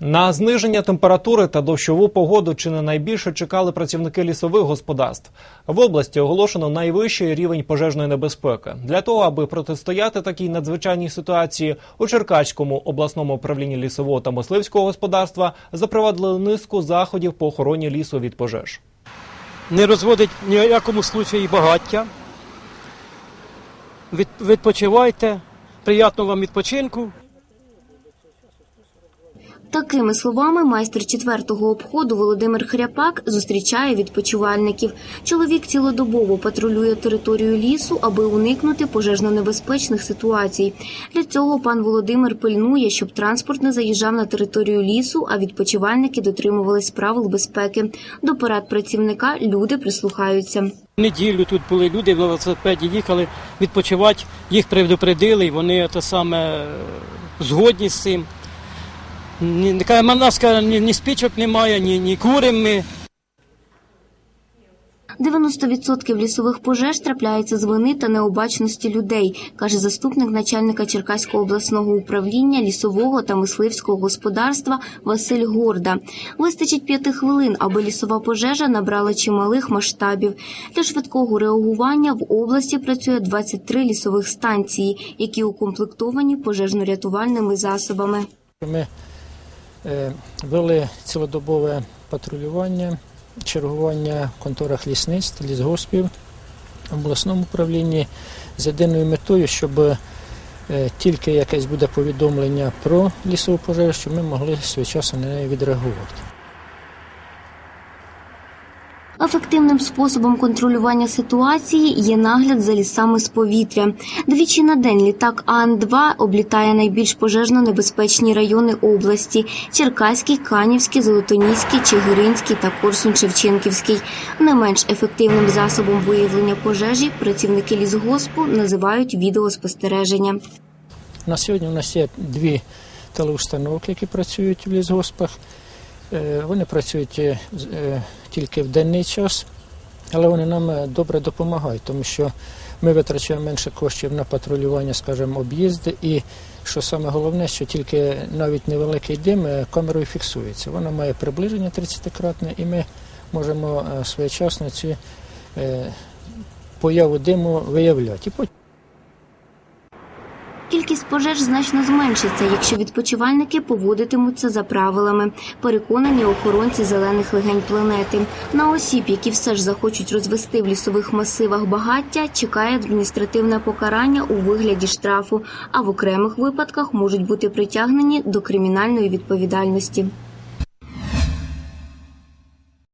На зниження температури та дощову погоду чи не найбільше чекали працівники лісових господарств. В області оголошено найвищий рівень пожежної небезпеки. Для того, аби протистояти такій надзвичайній ситуації, у Черкаському обласному управлінні лісового та мисливського господарства запровадили низку заходів по охороні лісу від пожеж. не розводить ні в якому случаї багаття. Від, відпочивайте, приятного вам відпочинку. Такими словами майстер четвертого обходу Володимир Хряпак зустрічає відпочивальників. Чоловік цілодобово патрулює територію лісу, аби уникнути пожежно-небезпечних ситуацій. Для цього пан Володимир пильнує, щоб транспорт не заїжджав на територію лісу, а відпочивальники дотримувались правил безпеки. До порад працівника люди прислухаються. Неділю тут були люди, на велосипеді їхали відпочивати, їх предупредили, і вони те саме е, згодні з цим. Ні, ні- каже, «Ма- нас каже, ні, ні спічок немає, ні, ні курим ми. 90% лісових пожеж трапляється з вини та необачності людей, каже заступник начальника Черкаського обласного управління лісового та мисливського господарства Василь Горда. Вистачить п'яти хвилин, аби лісова пожежа набрала чималих масштабів. Для швидкого реагування в області працює 23 лісових станції, які укомплектовані пожежно-рятувальними засобами. Ми вели цілодобове патрулювання, чергування в конторах лісництв, лісгоспів в обласному управлінні з єдиною метою, щоб е, тільки якесь буде повідомлення про лісову пожежу, щоб ми могли своєчасно на неї відреагувати. Ефективним способом контролювання ситуації є нагляд за лісами з повітря. Двічі на день літак АН-2 облітає найбільш пожежно небезпечні райони області: Черкаський, Канівський, Золотоніський, Чигиринський та Корсун-Шевченківський. Не менш ефективним засобом виявлення пожежі працівники лісгоспу називають відеоспостереження. На сьогодні у нас є дві телеустановки, які працюють в лісгоспах. Е, Вони працюють е, е, тільки в денний час, але вони нам добре допомагають, тому що ми витрачаємо менше коштів на патрулювання, скажімо, об'їзди. І що саме головне, що тільки навіть невеликий дим камерою фіксується. Вона має приближення 30-кратне, і ми можемо своєчасно цю появу диму виявляти. Кількість пожеж значно зменшиться, якщо відпочивальники поводитимуться за правилами. Переконані охоронці зелених легень планети. На осіб, які все ж захочуть розвести в лісових масивах багаття, чекає адміністративне покарання у вигляді штрафу, а в окремих випадках можуть бути притягнені до кримінальної відповідальності.